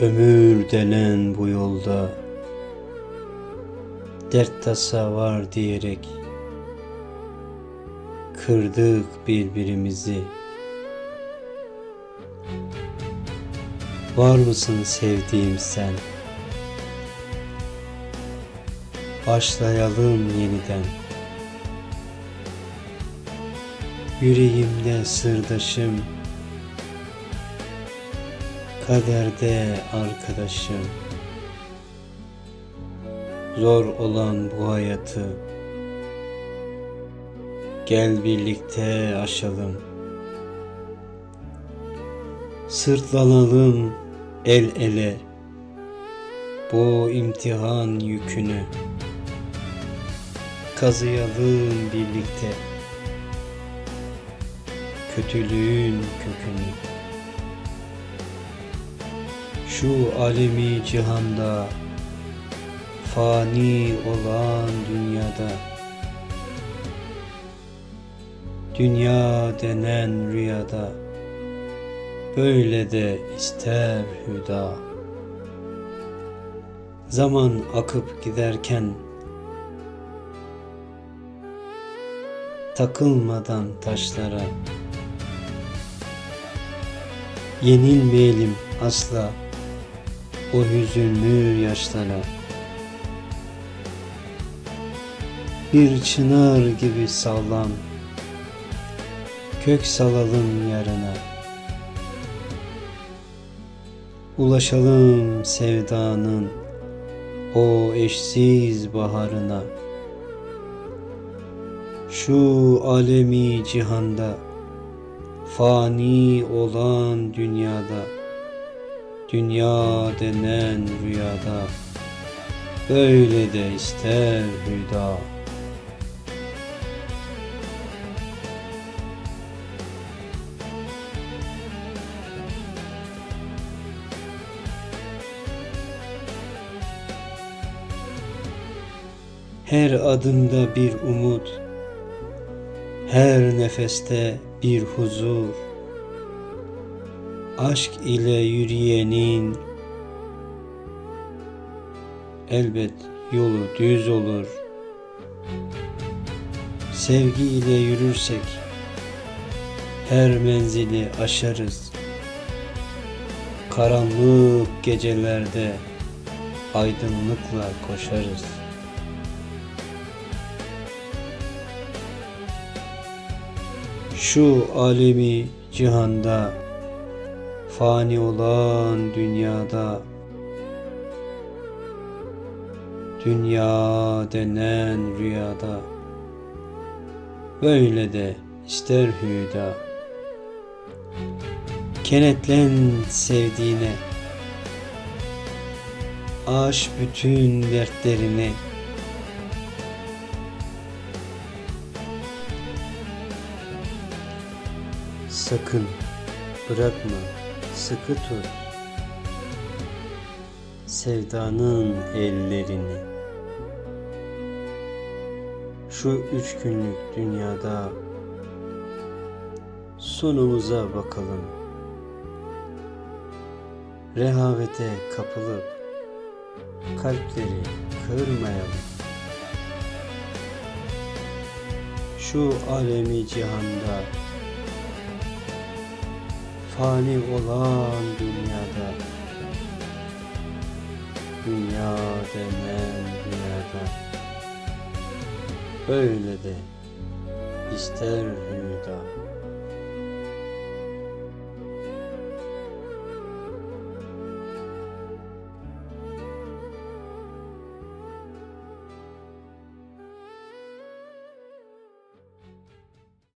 Ömür denen bu yolda Dert tasa var diyerek Kırdık birbirimizi Var mısın sevdiğim sen? Başlayalım yeniden Yüreğimde sırdaşım Kaderde arkadaşım. Zor olan bu hayatı Gel birlikte aşalım. Sırtlanalım el ele Bu imtihan yükünü. Kazıyalım birlikte Kötülüğün kökünü şu alemi cihanda fani olan dünyada dünya denen rüyada böyle de ister hüda. Zaman akıp giderken takılmadan taşlara yenilmeyelim asla o hüzünlü yaşlara. Bir çınar gibi sağlam Kök salalım yarına. Ulaşalım sevdanın O eşsiz baharına. Şu alemi cihanda Fani olan dünyada Dünya denen rüyada Böyle de ister hüda Her adımda bir umut Her nefeste bir huzur Aşk ile yürüyenin elbet yolu düz olur. Sevgi ile yürürsek her menzili aşarız. Karanlık gecelerde aydınlıkla koşarız. Şu alemi cihanda fani olan dünyada. Dünya denen rüyada. Böyle de ister hüda. Kenetlen sevdiğine. Aş bütün dertlerini sakın Bırakma, sıkı tut sevdanın ellerini. Şu üç günlük dünyada sonumuza bakalım. Rehavete kapılıp kalpleri kırmayalım. Şu alemi cihanda fani olan dünyada. Dünya denen dünyada. Öyle de ister hüda